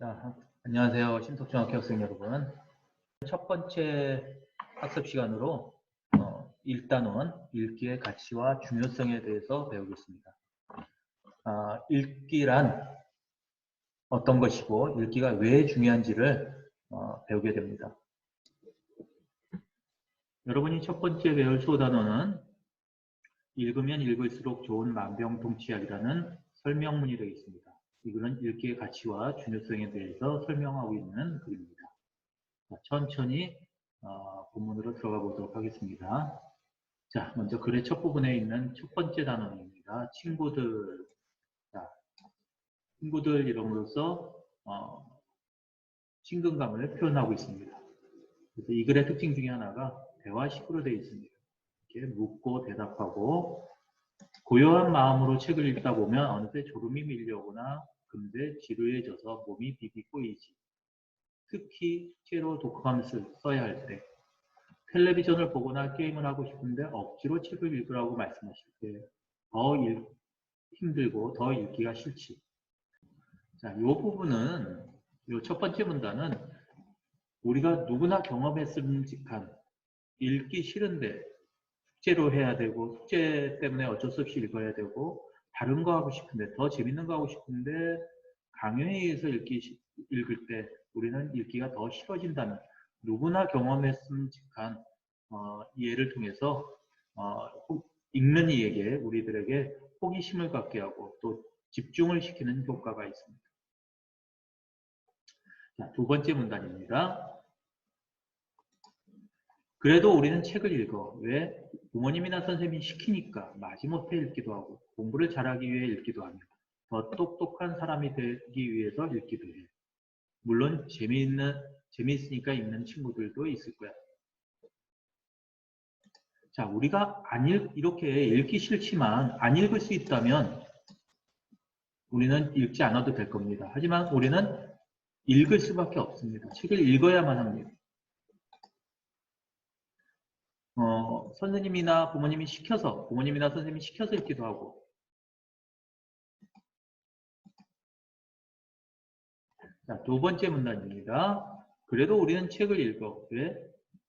자, 안녕하세요. 신속중학교 학생 여러분. 첫 번째 학습 시간으로 어, 일단은 읽기의 가치와 중요성에 대해서 배우겠습니다. 아, 읽기란 어떤 것이고 읽기가 왜 중요한지를 어, 배우게 됩니다. 여러분이 첫 번째 배울 수어 단어는 읽으면 읽을수록 좋은 만병통치약이라는 설명문이 되겠습니다. 이거는 읽기의 가치와 중요성에 대해서 설명하고 있는 글입니다. 자, 천천히 어, 본문으로 들어가 보도록 하겠습니다. 자, 먼저 글의 첫 부분에 있는 첫 번째 단어입니다. 친구들. 자, 친구들 이름으로써 어, 친근감을 표현하고 있습니다. 그래서 이 글의 특징 중에 하나가 대화식으로 되어 있습니다. 이렇게 묻고 대답하고 고요한 마음으로 책을 읽다 보면 어느새 졸음이 밀려오거나 금세 지루해져서 몸이 비비 꼬이지. 특히 책으로 독학하면서 써야 할 때, 텔레비전을 보거나 게임을 하고 싶은데 억지로 책을 읽으라고 말씀하실 때 더 힘들고 더 읽기가 싫지. 자, 이 부분은 이 첫 번째 문단은 우리가 누구나 경험했음직한 읽기 싫은데 숙제로 해야 되고 숙제 때문에 어쩔 수 없이 읽어야 되고 다른 거 하고 싶은데 더 재밌는 거 하고 싶은데 강연에 의해서 읽기 시- 읽을 때 우리는 읽기가 더 싫어진다는 누구나 경험했음직한 어, 이해를 통해서 어, 호- 읽는 이에게 우리들에게 호기심을 갖게 하고 또 집중을 시키는 효과가 있습니다. 자, 두 번째 문단입니다. 그래도 우리는 책을 읽어. 왜? 부모님이나 선생님이 시키니까 마지못해 읽기도 하고 공부를 잘하기 위해 읽기도 하며 더 똑똑한 사람이 되기 위해서 읽기도 해. 물론 재미있는 재미있으니까 읽는 친구들도 있을 거야. 자, 우리가 안 읽, 이렇게 읽기 싫지만 안 읽을 수 있다면 우리는 읽지 않아도 될 겁니다. 하지만 우리는 읽을 수밖에 없습니다. 책을 읽어야만 합니다. 어, 선생님이나 부모님이 시켜서, 부모님이나 선생님이 시켜서 읽기도 하고, 자, 두 번째 문단입니다. 그래도 우리는 책을 읽어. 왜?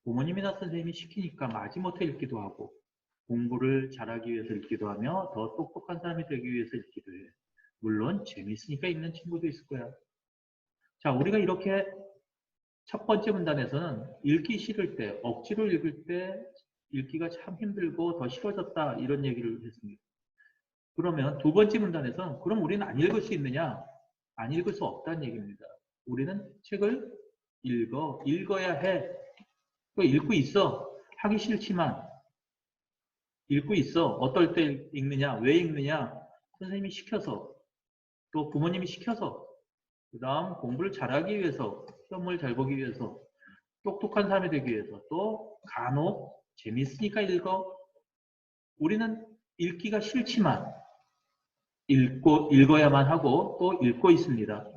부모님이나 선생님이 시키니까 마지못해 읽기도 하고, 공부를 잘하기 위해서 읽기도 하며, 더 똑똑한 사람이 되기 위해서 읽기도 해. 물론, 재밌으니까 읽는 친구도 있을 거야. 자, 우리가 이렇게 첫 번째 문단에서는 읽기 싫을 때, 억지로 읽을 때 읽기가 참 힘들고 더 싫어졌다 이런 얘기를 했습니다. 그러면 두 번째 문단에서는 그럼 우리는 안 읽을 수 있느냐? 안 읽을 수 없다는 얘기입니다. 우리는 책을 읽어, 읽어야 해. 또 읽고 있어. 하기 싫지만 읽고 있어. 어떨 때 읽느냐? 왜 읽느냐? 선생님이 시켜서 또 부모님이 시켜서 그 다음 공부를 잘하기 위해서 시험을 잘 보기 위해서 똑똑한 사람이 되기 위해서 또 간혹 재밌으니까 읽어. 우리는 읽기가 싫지만 읽고 읽어야만 하고 또 읽고 있습니다